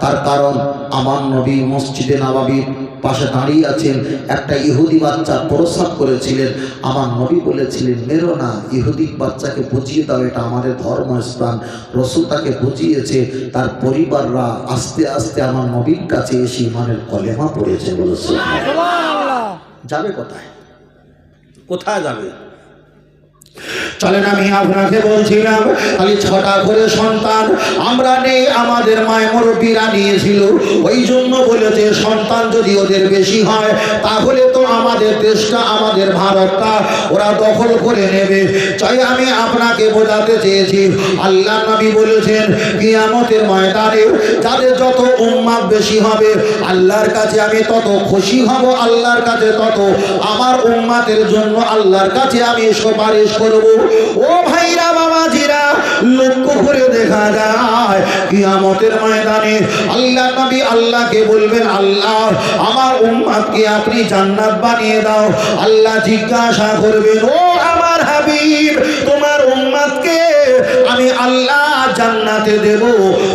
তার কারণ আমার নবী মসজিদে নবাবির পাশে দাঁড়িয়ে আছেন একটা ইহুদি বাচ্চা প্রস্রাব করেছিলেন। আমার নবী বলেছিলেন মেরো না ইহুদি বাচ্চাকে বুঝিয়ে দাও এটা আমাদের ধর্মস্থান। রসুল তাকে বুঝিয়েছে তার পরিবাররা আস্তে আস্তে আমার নবীর কাছে এসে ইমানের কলেমা পড়েছে বলেছে। যাবে কোথায়? কোথায় যাবে? চলেন আমি আপনাকে বলছিলাম, খালি ছটা করে সন্তান। আমরা নেই, আমাদের মায় মুরব্বীরা নিয়েছিল। ওই জন্য বলেছে, সন্তান যদি ওদের বেশি হয়, তাহলে তো আমাদের দেশটা, আমাদের ভারতটা, ওরা দখল করে নেবে। চাই আমি আপনাকে বোঝাতে চেয়েছি, আল্লাহ নবী বলেছেন, কিয়ামতের ময়দানে যাদের যত উম্মাদ বেশি হবে, আল্লাহর কাছে আমি তত খুশি হব, আল্লাহর কাছে তত আমার উম্মাতের জন্য আল্লাহর কাছে আমি সুপারিশ করব। ও ভাইরা, বাবাজিরা লক্ষ্য করে দেখা যায়। কিয়ামতের ময়দানে আল্লাহ নবী আল্লাহকে বলবেন, আল্লাহ, আমার উম্মাদকে আপনি জান্নাত বানিয়ে দাও। আল্লাহ জিজ্ঞাসা করবেন, ও আমার হাবিব, তোমার উম্মাদকে আমি আল্লাহ জান্নাতে দেব।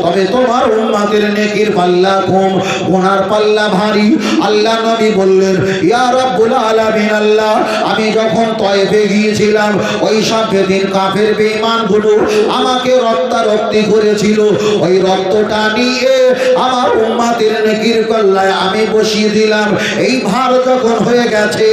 তবে তোমার উম্মাদের নেকির পাল্লা কম গোনার পাল্লা ভারী। আল্লাহ নবী বললেন, ইয়া রব্বুল আলামিন আল্লাহ, আমি যখন তয়েফে গিয়েছিলাম, ওই সব বেদিন কাফের বেঈমানগুলো আমাকে রক্তারক্তি করেছিল। ওই রক্তটা নিয়ে আমার উম্মাদের নেকির পাল্লায় আমি বসিয়ে দিলাম। এই ভার যখন হয়ে গেছে,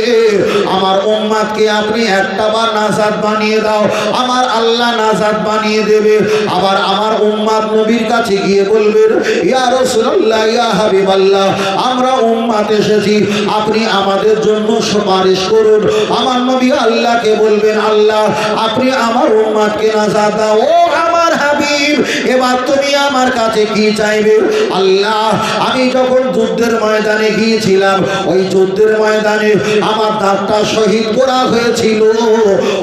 আমার উম্মাদকে আপনি একটা বার নাজাদ বানিয়ে দাও। আমার আল্লাহ নাজাদ বানিয়ে দেবে। আবার আমার উম্মাদ নবীর কাছে গিয়ে বলবেন ইয়া রাসূলুল্লাহ, ইয়া হাবিবাল্লাহ, আমরা উম্মাদ এসেছি, আপনি আমাদের জন্য সুপারিশ করুন। আমার নবী আল্লাহকে বলবেন, আল্লাহ, আপনি আমার উম্মাদকে নাজাদ দাও। ও আমার কাছে কি চাইবে? আল্লাহ, আমি যখন যুদ্ধের ময়দানে গিয়েছিলাম, ওই যুদ্ধের ময়দানে আমার দাঁতটা শহীদ করা হয়েছিল।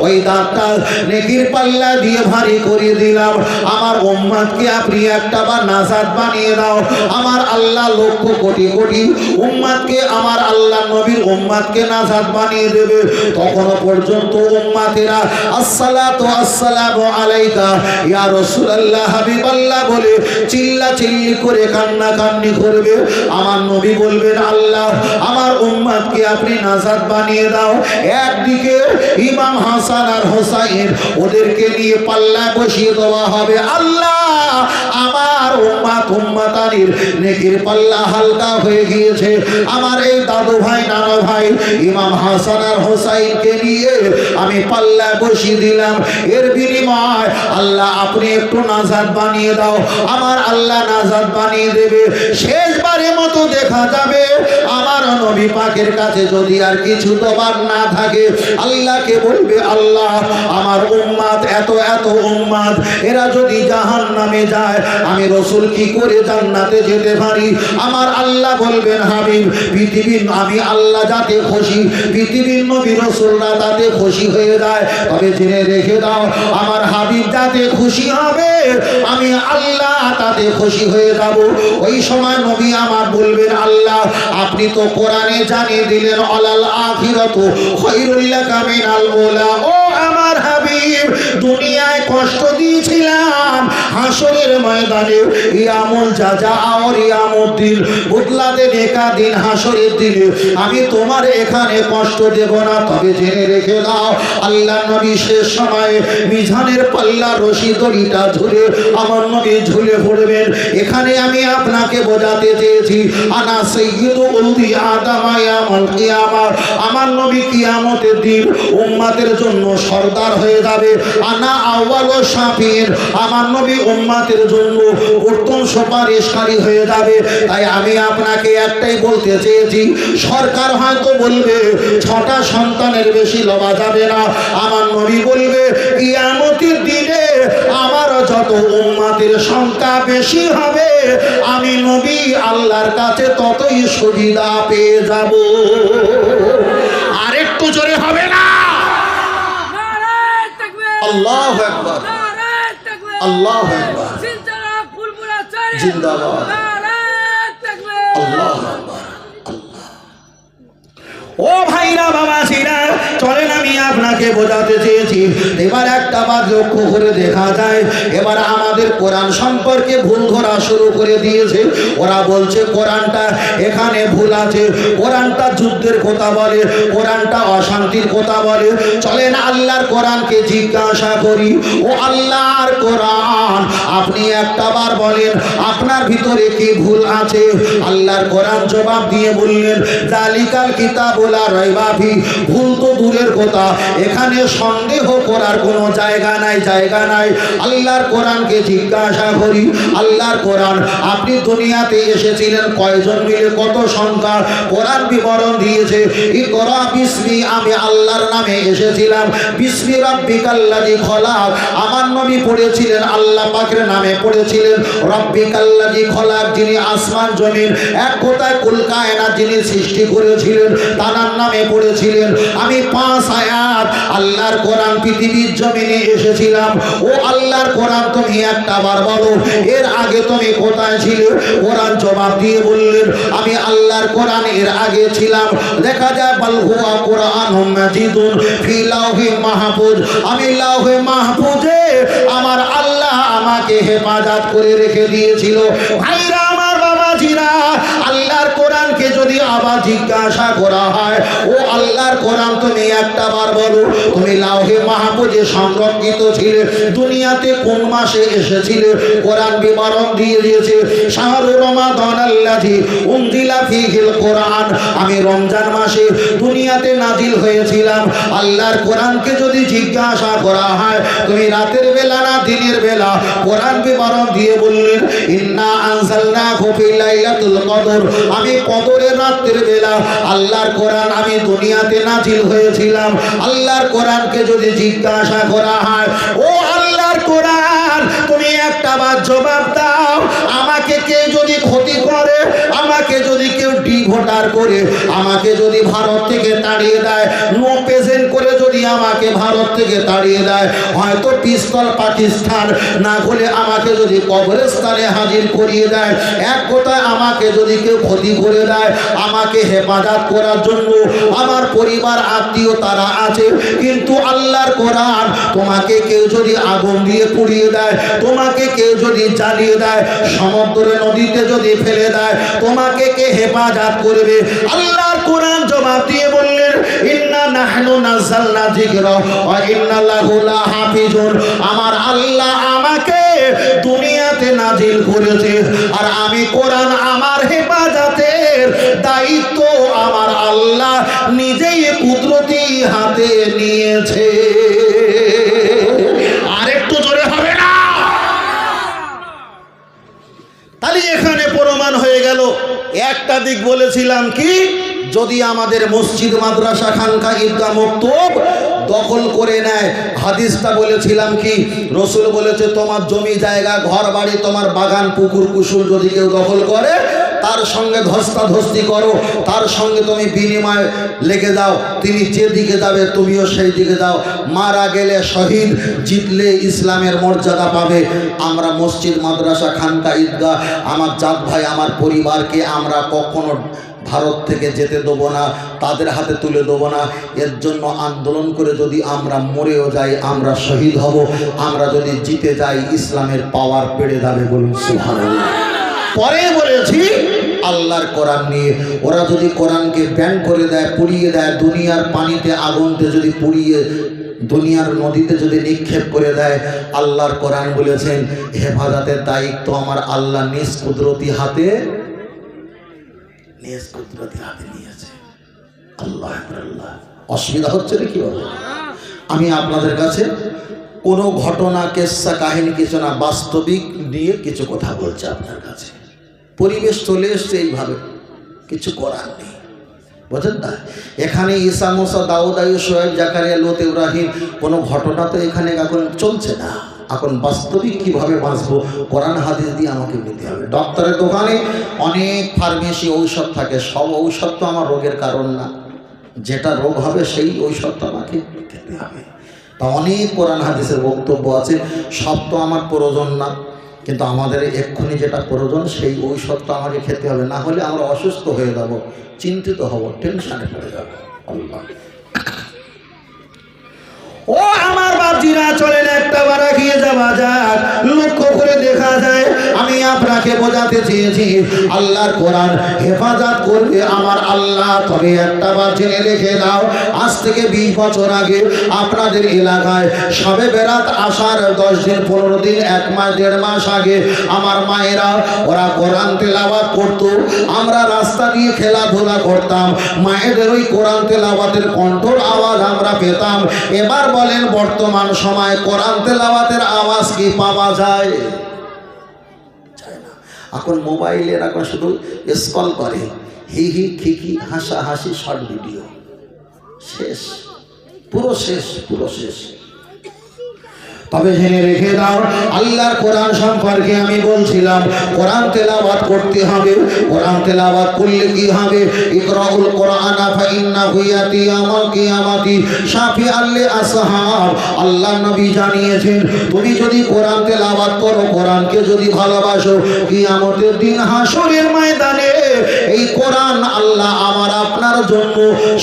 ওই দাঁতটা নেকির পাল্লা দিয়ে ভারী করিয়ে দিলাম। আমার উম্মাদকে আপনি একটা বার নাজাদ বানিয়ে দাও। আমার আল্লাহ লক্ষ কোটি কোটি উম্মাদকে, আমার আল্লাহ নবীর উম্মাদকে নাজাদ বানিয়ে দেবে। তখনও পর্যন্ত উম্মাতেরা আসসালাতু আসসালামু আলাইকা, ইয়া রাসূলুল্লাহ হাবিবাল্লাহ বলে চিল্লা চিল্লি করে কান্না কান্নি করবে। আমার নবী বলবেন, আল্লাহ, আমার উম্মাদকে আপনি নাজাদ বানিয়ে দাও। একদিকে ইমাম হাসান আর হোসাইন, ওদেরকে নিয়ে পাল্লা বসিয়ে দেওয়া হবে। আল্লাহ আমার উম্মাত উম্মাতানির নেকির পাল্লা হালকা হয়ে গিয়েছে। আমার এই দাদু ভাই, নানা ভাই, ইমাম হাসান আর হোসাইনকে নিয়ে আমি পাল্লা বসিয়ে দিলাম। এর বিনিময় আল্লাহ, আপনি একটু নাজাদ বানিয়ে দাও। আমার আল্লাহ নাজাদ বানিয়ে দেবে। মতো দেখা যাবে। আমার নবী পাকের কাছে যদি আর কিছু তোমার না থাকে, আল্লাহকে বলবে, আল্লাহ, আমার উম্মাদ, এত এত উম্মাদ, এরা যদি জাহান নামে যায়, আমি রসুল কি করে জান্নাতে যেতে পারি? আমার আল্লাহ বলবেন, হাবিব, পৃথিবীর আমি আল্লাহ যাতে খুশি, পৃথিবীর নবী রসুলরা তাতে খুশি হয়ে যায়। তবে জেনে রেখে দাও, আমার হাবিব যাতে খুশি হবে, আমি আল্লাহ তাতে খুশি হয়ে যাব। ওই সময় নবী আমার বলবেন আল্লাহ আপনি তো কোরআনে জানিয়ে দিলেন অলাল আখিরাত খৈরুল্লাহ কামিনাল ওলা ও আমার কষ্ট দিয়েছিলাম। হাসরের ময়দানে ইয়ামুল জাজা আর ইয়ামুদ্দিন বদলাতে দেখা দিন হাসরের দিনে। আমি তোমার এখানে কষ্ট দেব না, তবে জেনে রেখে দাও, আল্লাহ নবী শেষ সময়ে মিজানের পাল্লা রশি দড়িটা ঝুলে আমার নবী ঝুলে পড়বেন। এখানে আমি আপনাকে বোঝাতে চেয়েছি, আনা সৈয়দু উলদি আদামা ইয়ামাল কিয়ামা। আমার নবী কিয়ামতের দিন উম্মাতের জন্য সর্দার হয়ে যাবে। আনা আউয়াল ও শাফির আমার নবী উম্মাতের জন্য উত্তম সুপারিশকারী হয়ে যাবে। তাই আমি আপনাকে একটাই বলতে চেয়েছি, সরকার হয়তো বলবে, ছটা সন্তানের বেশি লওয়া যাবে না। আমার নবী বলবে, কিয়ামতের দিনে আমার যত উম্মাতের সংখ্যা বেশি হবে, আমি নবী আল্লাহর কাছে ততই সুবিধা পেয়ে যাব আরেকটু জোরে হবে না নারায়ণ তাকবীর আল্লাহু আকবার নারায়ণ তাকবীর আল্লাহু জিন্দাবাদ। নারায়ণ তাকবীর আল্লাহু আকবার আল্লাহ ও ভাইরা বাবাজিরা চলেন আমি আমি আপনাকে বোঝাতে চেয়েছি। এবার একটা বাদ লক্ষ্য করে দেখা যায়, এবার আমাদের কোরআন সম্পর্কে ভুল ধরা শুরু করে দিয়েছে। ওরা বলছে, কোরআনটা এখানে ভুল আছে। কোরআনটা যুদ্ধের কথা বলে, কোরআনটা অশান্তির কথা বলে। চলেন আল্লাহর কোরআনকে জিজ্ঞাসা করি, ও আল্লাহর কোরআন, আপনি একটা বার বলেন, আপনার ভিতরে কি ভুল আছে? আল্লাহর কোরআন জবাব দিয়ে বললেন জালিকাল কিতাবুলা রয়বাফি ভুল তো দূরের কথা এখানে সন্দেহ করার কোনো জায়গা নাই জায়গা নাই। আল্লাহর কোরআনকে জিজ্ঞাসা করি, আল্লাহর কোরআন, আপনি দুনিয়াতে এসেছিলেন কয়জন মিলে, কত সংখ্যা? কোরআন বিবরণ দিয়েছে বিসমি, আমি আল্লাহর নামে এসেছিলাম। বিসমি রাব্বিকাল্লাযী খলাক, আমার নবী পড়েছিলেন, আল্লাহ পাকের নামে পড়েছিলেন। রব্বিকাল্লাযী খলাক, যিনি আসমান, জমিন, এক কথায় কুল কায়নাত যিনি সৃষ্টি করেছিলেন তার নামে পড়েছিলেন। আমি পাঁচ আয়াত আল্লাহর কোরআন পৃথিবীর জমিনে এসেছিলাম। ও আল্লাহর কোরআন তুমি একটা বার বলো, এর আগে তুমি কোথায় ছিলে? কোরআন জবাব দিয়ে বললেন, আমি আল্লাহর কোরআন এর আগে ছিলাম। দেখা যায়, বাল হুয়া কোরআন মাজিদুন ফি লাউহি মাহফুজ। আমি লাউহে মাহফুজে আমার আল্লাহ আমাকে হেফাজত করে রেখে দিয়েছিল। ভাইরা, আমার আল্লাহর কোরআনকে যদি আবার জিজ্ঞাসা করা হয়, ও আল্লাহর কোরআন তুমি একটা বার বলো, তুমি লাউহে মাহফুজে সংরক্ষিত ছিলে, দুনিয়াতে কোন মাসে এসেছিলে? কোরআন বিবরণ দিয়ে দিয়েছে শাহরুর রমাদান উনজিলা ফিহিল কোরআন। আমি রমজান মাসে দুনিয়াতে নাজিল হয়েছিলাম। আল্লাহর কোরআনকে যদি জিজ্ঞাসা করা হয়, তুমি রাতের বেলা না দিনের বেলা? কোরআন বিবরণ দিয়ে বললেন, ইন্না লাইলাতুল কদর। আমি কদরের রাতের বেলা আল্লাহর কোরআন আমি দুনিয়াতে নাজিল হয়েছিলাম। আল্লাহর কোরআনকে যদি জিজ্ঞাসা করা হয়, ও আল্লাহর কোরআন, তুমি একটা বার জবাব দাও। আমাকে কেউ যদি ক্ষতি করে আমাকে যদি কেউ ডিভোটার করে, আমাকে যদি ভারত থেকে তাড়িয়ে দেয় নো প্রেজেন্ট করে যদি আমাকে ভারত থেকে তাড়িয়ে দেয়, হয়তো পিস্তল পাকিস্তান না হলে আমাকে যদি কবরস্থানে হাজির করিয়ে দেয়। এক কথায় আমাকে যদি কেউ ক্ষতি করে দেয়, আমাকে হেফাজত করার জন্য আমার পরিবার, আত্মীয় তারা আছে, কিন্তু আল্লাহর কোরআন তোমাকে কেউ যদি আগুন দিয়ে পুড়িয়ে দেয়, তোমাকে কেউ যদি জ্বালিয়ে দেয় সমুদ্রে নদীতে যদি ফেলে দেয় তোমাকে কে হেফাজত করবে? আল্লাহর কোরআন জবাব দিয়ে বললেন, ইন্না নাহনু নাযালনা যিকরা ওয়া ইন্না লাহু লাহাফিজুন। আমার আল্লাহ আমাকে দুনিয়াতে নাজিল করেছে আর আমি কোরআন আমার হেফাজতের দায়িত্ব আমার আল্লাহ নিজেই কুদরতি হাতে নিয়েছে আরেকটু জোরে হবে না তাহলে এখানে প্রমাণ হয়ে গেল দিক বলেছিলাম কি? যদি আমাদের মসজিদ, মাদ্রাসা, খানকা ঈদগা মক্তব দখল করে নেয়, হাদিসটা বলেছিলাম কি? রসুল বলেছে, তোমার জমি জায়গা ঘর বাড়ি তোমার বাগান, পুকুর কুসুল যদি কেউ দখল করে তার সঙ্গে ধস্তাধস্তি করো, তার সঙ্গে তুমি বিনিময় লেগে যাও, তিনি যে দিকে যাবে তুমিও সেই দিকে যাও। মারা গেলে শহীদ, জিতলে ইসলামের মর্যাদা পাবে। আমরা মসজিদ, মাদ্রাসা, খানকা, ঈদগাহ, আমার জাত ভাই, আমার পরিবারকে আমরা কখনো ভারত থেকে যেতে দেবো না, তাদের হাতে তুলে দেবো না। এর জন্য আন্দোলন করে যদি আমরা মরেও যাই, আমরা শহীদ হব। আমরা যদি জিতে যাই, ইসলামের পাওয়ার পেড়ে যাবে বলুন, সুবহানাল্লাহ। পরে বলেছি আল্লাহর কোরআন নিয়ে। ওরা যদি কোরআনকে ব্যান করে দেয়, পুড়িয়ে দেয়, দুনিয়ার পানিতে, আগুনতে যদি পুড়িয়ে দুনিয়ার নদীতে যদি নিক্ষেপ করে দেয়, আল্লাহর কোরআন বলেছেন, হেফাজতের দায়িত্ব আমার আল্লাহ নিজ কুদরতি হাতে, নিজ কুদরতি হাতে নিয়েছে। আল্লাহ আল্লাহ। অসুবিধা হচ্ছে না কি বলো? আমি আপনাদের কাছে কোনো ঘটনা, কেসা, কাহিনী কিছু না, বাস্তবিক নিয়ে কিছু কথা বলছে আপনার কাছে। পরিবেশ চলে এসছে এইভাবে। কিছু করার নেই। বোঝেন না? এখানে ঈসা, মোসা, দাউদ আয়ু সোহেব, জাকারিয়া, লোত, ইব্রাহিম, কোনো ঘটনা তো এখানে এখন চলছে না। এখন বাস্তবিক কীভাবে বাঁচবো? কোরআন, হাদিস দিয়ে আমাকে নিতে হবে। ডক্টরের দোকানে অনেক ফার্মেসি ঔষধ থাকে। সব ঔষধ তো আমার রোগের কারণ না। যেটা রোগ হবে সেই ঔষধটা আমাকে খেতে হবে। তা অনেক কোরআন, হাদিসের বক্তব্য আছে। সব তো আমার প্রয়োজন না। কিন্তু আমাদের এক্ষুনি যেটা প্রয়োজন, সেই ঔষধটা আমাকে খেতে হবে। না হলে আমরা অসুস্থ হয়ে যাব, চিন্তিত হব, টেনশানে পড়ে যাব। আল্লাহ। ও আমার চলেন একটা বারা গিয়ে যাওয়া যাক লক্ষ্য করে দেখা যায়, আমি আপনাকে বোঝাতে চেয়েছি, আল্লাহর কোরআন হেফাজত করবে আমার আল্লাহ। তবে একটা বার জেনে রেখে দাও আজ থেকে বিশ বছর আগে আপনাদের এলাকায় সবে বেরাত আসার দশ দিন, পনেরো দিন, এক মাস, দেড় মাস আগে আমার মায়েরা, ওরা কোরআন তেলাওয়াত করতো। আমরা রাস্তা দিয়ে খেলাধুলা করতাম, মায়েদের ওই কোরআন তেলাওয়াতের কণ্ঠর আওয়াজ আমরা পেতাম। এবার বলেন, বর্তমান সময় কোরআন তেলাবাতের আওয়াজ কি পাওয়া যায়। এখন মোবাইলের এখন শুধু স্কল করে। হি হি খিকি হাসা হাসি শর্ট ভিডিও শেষ। পুরো শেষ পুরো শেষ। তবে জেনে রেখে দাও, আল্লাহর কোরআন সম্পর্কে আমি বলছিলাম, কোরআন তেলাওয়াত করতে হবে। কোরআন তেলাওয়াত করলে কি হবে? ইকরাউল কোরআন ফাইন্না হুইয়াতি আমাল কিয়ামাতি। শাফি আল্লি আসহাব। আল্লাহ নবী জানিয়েছেন, তুমি যদি কোরআন তেলাওয়াত করো, কোরআনকে যদি ভালোবাসো, কিয়ামতের দিন হাসরের ময়দানে এই কোরআন আল্লাহ আমার আপনার জন্য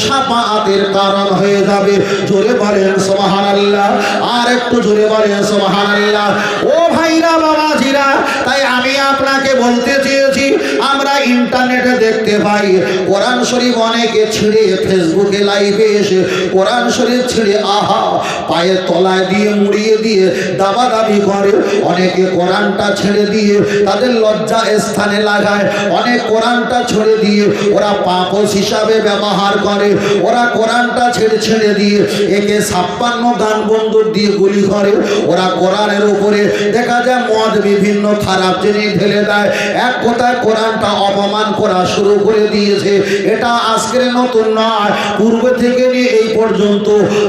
সাফাআতের কারণ হয়ে যাবে। জোরে বলেন, সুবহানাল্লাহ। আর একটু জোরে বলেন। সুবহানাল্লাহ। ও ভাইরা বাবাজিরা তাই আমি আপনাকে বলতে চেয়েছি, আমরা ইন্টারনেটে দেখতে পাই, কোরআন শরীফ অনেকে ছিঁড়ে ফেসবুকে লাইভে এসে কোরআন শরীফ ছিঁড়ে আহা পায়ের তলায় দিয়ে মুড়িয়ে দিয়ে দাবা দাবি করে। অনেকে কোরআনটা ছেড়ে দিয়ে তাদের লজ্জা স্থানে লাগায়। অনেক কোরআনটা ছেড়ে দিয়ে ওরা পাপস হিসাবে ব্যবহার করে। ওরা কোরআনটা ছেড়ে ছেড়ে দিয়ে একে ছাপ্পান্ন গান বন্দুক দিয়ে গুলি করে। ওরা কোরআনের উপরে দেখা যায় মদ বিভিন্ন খারাপ জিনিস ঢেলে দেয় এক কথায় কোরআনটা অপমান করা শুরু করে দিয়েছে। এটা আজকের নতুন নয়। পূর্বে থেকে নিয়ে এই পর্যন্ত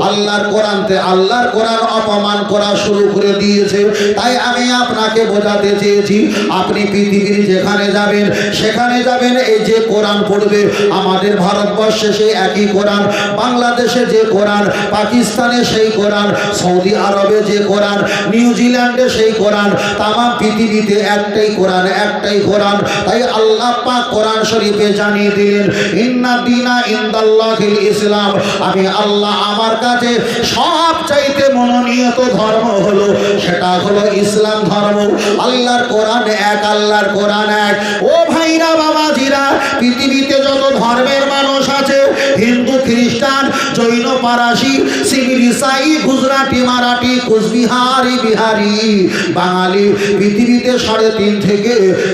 আল্লাহর কোরআনতে আল্লাহর কোরআন অপমান করা শুরু করে দিয়েছে। তাই আমি আপনাকে বোঝাতে চেয়েছি, আপনি পৃথিবীর যেখানে যাবেন, সেখানে যাবেন, এই যে কোরআন পড়বে, আমাদের ভারতবর্ষে সেই একই কোরআন, বাংলাদেশে যে কোরআন, পাকিস্তানে সেই কোরআন, সৌদি আরবে যে কোরআন, নিউজিল্যান্ডে সেই কোরআন, তামাম পৃথিবীতে একটাই কোরআন একটাই কোরআন। তাই আল্লাহ পাক কোরআন শরীফে জানিয়ে দিলেন, ইন্না দিনা ইন্দাল্লাহিল ইসলাম। আমি আল্লাহ আমার কাছে সব চাইতে মনোনীত ধর্ম হলো, সেটা হলো ইসলাম ধর্ম। আল্লাহর কোরআন এক, আল্লাহর কোরআন এক। ও ভাইরা পৃথিবীতে যত ধর্মের মানুষ আছে, হিন্দু, খ্রিস্টান, জৈন পারাসি সিভিল, ইসাই, গুজরাটি, মারাঠি, কুচবিহারি, বিহারি, বাঙালি, পৃথিবীতে সাড়ে তিন থেকে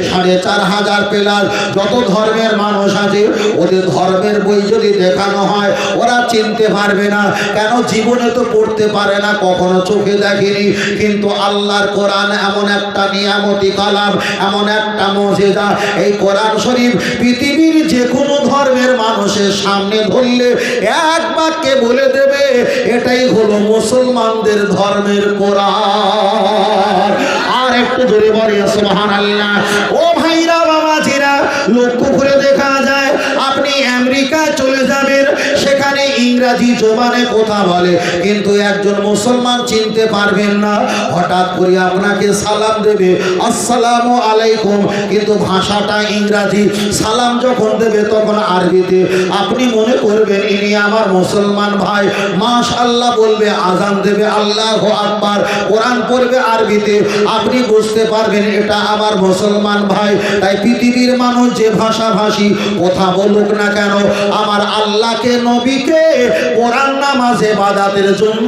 সাড়ে চার হাজার পেলার যত ধর্মের মানুষ আছে, ওদের ধর্মের বই যদি দেখানো হয়, ওরা চিনতে পারবে না। কেন জীবনে তো পড়তে পারে না, কখনো চোখে দেখেনি। কিন্তু আল্লাহর কোরআন এমন একটা নিয়ামতি কালাম, এমন একটা মজেদা এই কোরআন শরীফ পৃথিবীর যে কোনো ধর্মের মানুষের সামনে ধরলে এক বাক্যে বলে দেবে, এটাই হলো মুসলমানদের ধর্মের কোরআন। একটু জোরে বলে সোহান আল্লাহ ও ভাইরা বাবা জিরা লক্ষ্য করে দেখা যায়, আপনি আমেরিকা চলে ইংরাজি জবানে কথা বলে, কিন্তু একজন মুসলমান চিনতে পারবেন না। হঠাৎ করে আপনাকে সালাম দেবে, আসসালামু আলাইকুম। কিন্তু ভাষাটা ইংরাজি। সালাম যখন দেবে তখন আরবিতে। আপনি মনে করবেন, ইনি আমার মুসলমান ভাই। মাস আল্লাহ বলবে, আজান দেবে আল্লাহ আকবার। কোরআন পড়বে আরবিতে। আপনি বুঝতে পারবেন, এটা আমার মুসলমান ভাই। তাই পৃথিবীর মানুষ যে ভাষাভাষী, কথা বলুক না কেন, আমার আল্লাহকে, নবীকে কোরআন নামাজে বাদাতের জন্য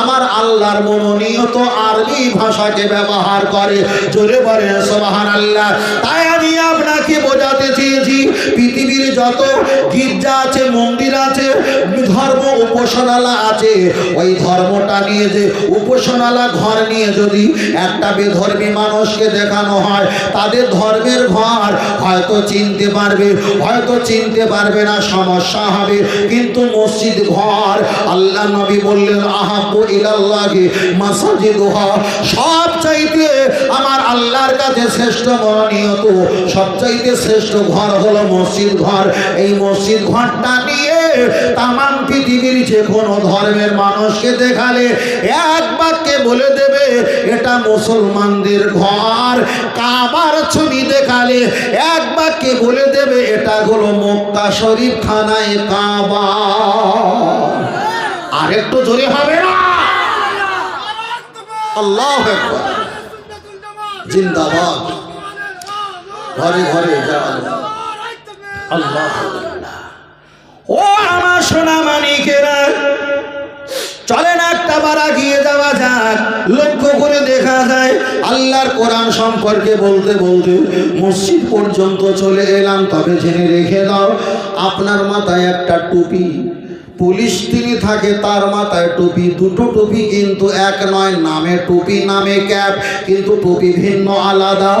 আমার আল্লাহর মনোনীত আরবি ভাষাকে ব্যবহার করে। জোরে বলে সোহান আল্লাহ তাই আমি আপনাকে বোঝাতে চেয়েছি, পৃথিবীর যত গির্জা আছে, মন্দির আছে, ধর্ম উপাসনালা আছে, ওই ধর্মটা নিয়ে যে উপাসনালা ঘর নিয়ে যদি একটা বেধর্মী মানুষকে দেখানো হয়, তাদের ধর্মের ঘর হয়তো চিনতে পারবে, হয়তো চিনতে পারবে না, সমস্যা হবে। কিন্তু মসজিদ ঘর। আল্লাহ নবী বললেন আহাবু ইলাল্লাহি মাসাজিদুহা। সব চাইতে আমার আল্লাহর কাছে শ্রেষ্ঠ মনোনীয়ত সব চাইতে শ্রেষ্ঠ ঘর হলো মসজিদ ঘর। এই মসজিদ ঘরটা নিয়ে তামাম পৃথিবীর যে কোনো ধর্মের মানুষকে দেখালে এক বাক্যে বলে দেবে এটা মুসলমানদের ঘর। কাবার ছবি দেখালে এক বাক্যে বলে দেবে, এটা হলো মক্কা শরীফ খানায় কাবা। আর একটু জোরে হবে না? আল্লাহ জিন্দাবাদ। ঘরে ঘরে আল্লাহ ও আমার সোনা মানিকেরা চলেন একটা বারা গিয়ে যাওয়া যাক। লক্ষ্য করে দেখা যায়, আল্লাহর কোরআন সম্পর্কে বলতে বলতে মসজিদ পর্যন্ত চলে এলাম। তবে জেনে রেখে দাও, আপনার মাথায় একটা টুপি পুলিশ তিনি থাকে, তার মাথায় টুপি। দুটো টুপি কিন্তু এক নয়, নামে টুপি, নামে ক্যাপ, কিন্তু টুপি ভিন্ন, আলাদা।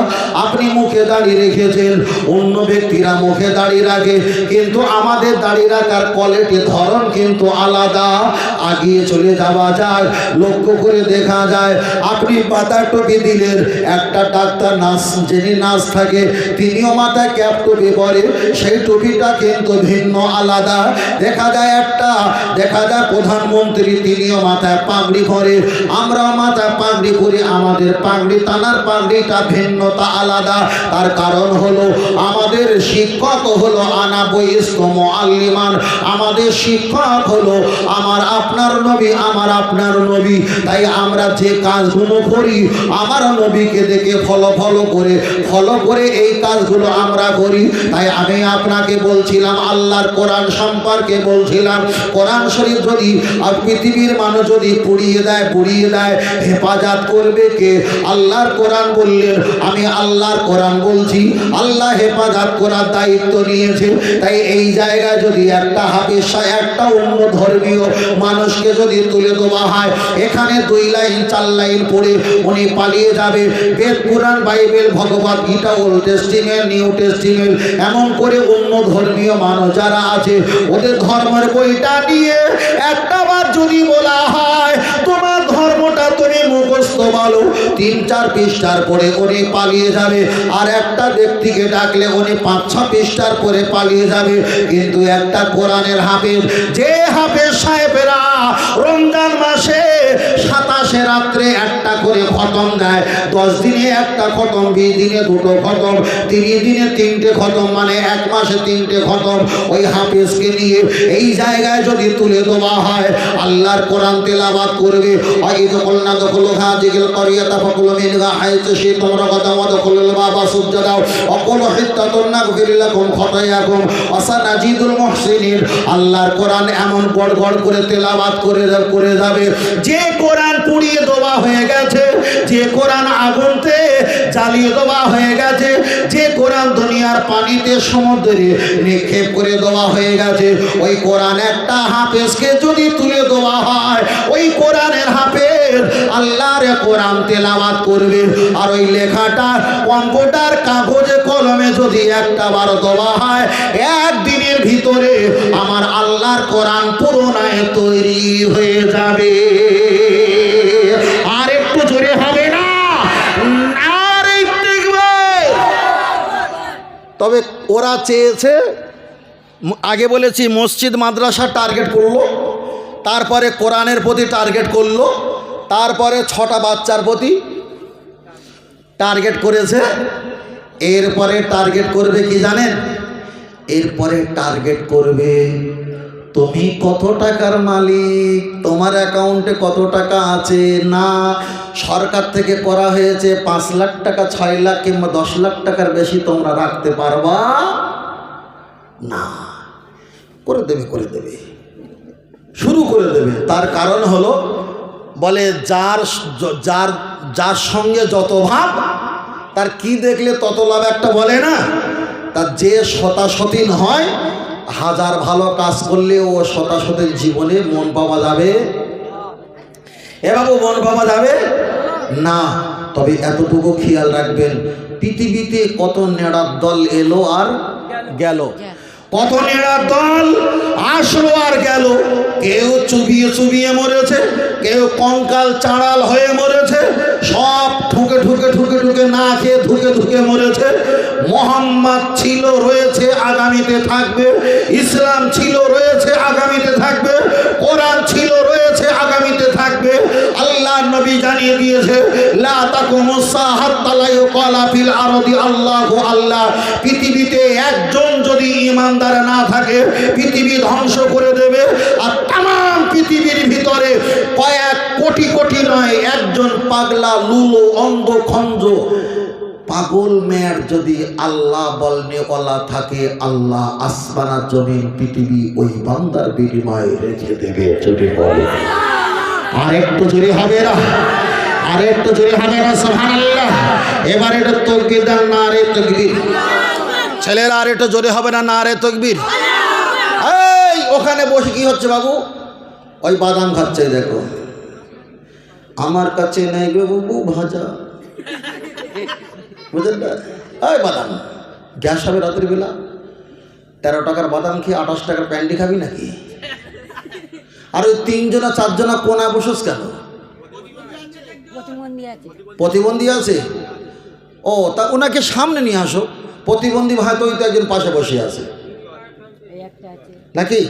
আপনি মুখে দাঁড়িয়ে রেখেছেন, অন্য ব্যক্তিরা মুখে দাঁড়িয়ে রাখে, কিন্তু আমাদের দাঁড়িয়ে রাখার কোয়ালিটি ধরন কিন্তু আলাদা। আগিয়ে চলে যাওয়া যায়, লক্ষ্য করে দেখা যায়, আপনি পাতা টুপি দিলেন, একটা ডাক্তার, নার্স, যিনি নার্স থাকে, তিনিও মাথায় ক্যাপ টুপি পরে, সেই টুপিটা কিন্তু ভিন্ন, আলাদা। দেখা যায় একটা দেখা যায় প্রধানমন্ত্রী, তিনিও মাথায় পাগড়ি পরে। আমরাও মাথায় পাগড়ি পরি, আমাদের পাগড়ি, তানার পাগড়িটা ভিন্নতা আলাদা। তার কারণ হলো, আমাদের শিক্ষক হলো আনাবই ইস্তম আল্লিমান আমাদের শিক্ষক হলো আমার আপনার নবী, আমার আপনার নবী। তাই আমরা যে কাজগুলো করি, আমার নবীকে দেখে ফলো ফলো করে ফলো করে এই কাজগুলো আমরা করি। তাই আমি আপনাকে বলছিলাম, আল্লাহর কোরআন সম্পর্কে বলছিলাম কোরআন শরীফ যদি আর পৃথিবীর মানুষ যদি পুড়িয়ে দেয় পুড়িয়ে দেয়, হেফাজত করবে কে? আল্লাহর কোরআন বললেন, আমি আল্লাহর কোরআন বলছি, আল্লাহ হেফাজত করার দায়িত্ব নিয়েছে। তাই এই জায়গায় যদি একটা হাফেজা একটা অন্য ধর্মীয় মানুষকে যদি তুলে দেওয়া হয়, এখানে দুই লাইন, চার লাইন পড়ে উনি পালিয়ে যাবে। Veda Purana Bible, Bhagavad Gita, old testament, new testament, এমন করে অন্য ধর্মীয় মানুষ যারা আছে, ওদের ধর্মের বইটা নিয়ে একটা বার যদি বলা হয়, তোমার ধর্মটা তুমি মুখস্থ বলো। তিন, চার পৃষ্ঠার পরে উনি পালিয়ে যাবে, আর একটা ব্যক্তিকে ডাকলে উনি পাঁচ, ছ পৃষ্ঠার পরে পালিয়ে যাবে। কিন্তু একটা কোরআনের হাফেজ, যে হাফেজ সাহেবেরা রমজান মাসে সাতাশে রাত্রে একটা করে খতম দেয়। দশ দিনে একটা খতম, বিশ দিনে দুটো খতম, তিরিশ দিনে তিনটে খতম মানে এক মাসে তিনটে খতম। ওই হাফেজকে নিয়ে এই জায়গায় যদি তুলে দেওয়া হয়, আল্লাহর কোরআন তেলাবাদ করবে। আল্লাহর কোরআন এমন গড় গড় করে তেলাবাদ করে যাবে। যে কোরআন পুড়িয়ে দেওয়া হয়ে গেছে। যে কোরআন আগুনতে জ্বালিয়ে দেওয়া হয়ে গেছে, যে কোরআন দুনিয়ার পানিতে সমুদ্রে নিক্ষেপ করে দেওয়া হয়ে গেছে, ওই কোরআন একটা হাফেজকে যদি তুলে দেওয়া হয়, ওই কোরআনের হাফেজ আল্লাহর কোরআন তেলাওয়াত করবে। আর ওই লেখাটা কম্পিউটার কাগজে কলমে যদি একটা বার দেওয়া হয়, একদিনের ভিতরে আমার আল্লাহর কোরআন পুরোনায় তৈরি হয়ে যাবে আর একটু জোরে হবে না আর একটু দেখবে তবে ওরা চেয়েছে, আগে বলেছি মসজিদ মাদ্রাসা টার্গেট করল, তারপরে কোরআনের প্রতি টার্গেট করল, তারপরে ছটা বাচ্চার প্রতি টার্গেট করেছে, এরপরে টার্গেট করবে কি জানেন? এরপরে টার্গেট করবে তুমি কত টাকার মালিক? তোমার অ্যাকাউন্টে কত টাকা আছে? না, সরকার থেকে করা হয়েছে পাঁচ লাখ টাকা, ছয় লাখ কিংবা দশ লাখ টাকার বেশি তোমরা রাখতে পারবা? না। করে দেবে করে দেবে। শুরু করে দেবে। তার কারণ হলো, বলে যার যার যার সঙ্গে যত ভাব তার কি দেখলে তত লাভ একটা বলে না? তার যে শতাশতীন হয় হাজার ভালো কাজ করলে ও শতাশতের জীবনে মন পাওয়া যাবে? এ বাবু, মন পাওয়া যাবে? না, তবে এতটুকু খেয়াল রাখবেন, পৃথিবীতে কত নেড়ার দল এলো আর গেল। নেড়ার দল আসলো আর গেল। কেউ চুবিয়ে চুবিয়ে মরেছে, কেউ কঙ্কাল চাড়াল হয়ে মরেছে, সব ঠুকে ঠুকে ঠুকে ঠুকে না খেয়ে ধুকে ধুকে মরেছে। মোহাম্মদ ছিল, রয়েছে, আগামীতে থাকবে। ইসলাম ছিল, রয়েছে, আগামীতে থাকবে। কোরআন ছিল নবী জানিয়ে দিয়েছে, লা তাকুমুসা হাত্তা লা ইউকালা ফিল আরদি আল্লাহু আল্লাহ পৃথিবীতে একজন যদি ইমানদার না থাকে, পৃথিবী ধ্বংস করে দেবে। আর তাম পৃথিবীর ভিতরে কয়েক কোটি কোটি নয়, একজন পাগলা, লুলো, অন্ধ, খঞ্জ। পাগল মেয়ের যদি আল্লাহ বলনে ওলা থাকে, আল্লাহ আসমানা জমিন পৃথিবী ওই বান্দার বিনিময়ে রেখে দেবে। যদি বলে। আর একটু জোরে হবে না। আর একটু জোরে হবে না, সুবহানাল্লাহ। এবার এটা তকবীর দেন না আরে তকবীর। ছেলেরা আর একটু জোরে হবে না না আরে তকবীর। এই, ওখানে বসে কি হচ্ছে বাবু? ওই বাদাম খাচ্ছে, দেখো। আমার কাছে নেই বাবু, ভাজা। বুঝলেন না? এই বাদাম, গ্যাস হবে রাতের বেলা তেরো টাকার বাদাম খেয়ে আঠাশ টাকার প্যান্ডি খাবি নাকি? আর ওই তিনজনা চারজনা কোনায় বসস কেন? প্রতিবন্ধী আছে। ও তা ওনাকে সামনে নিয়ে আসো। প্রতিবন্ধী ভাই তো ওই তো একজন পাশে বসে আছে। নাকি?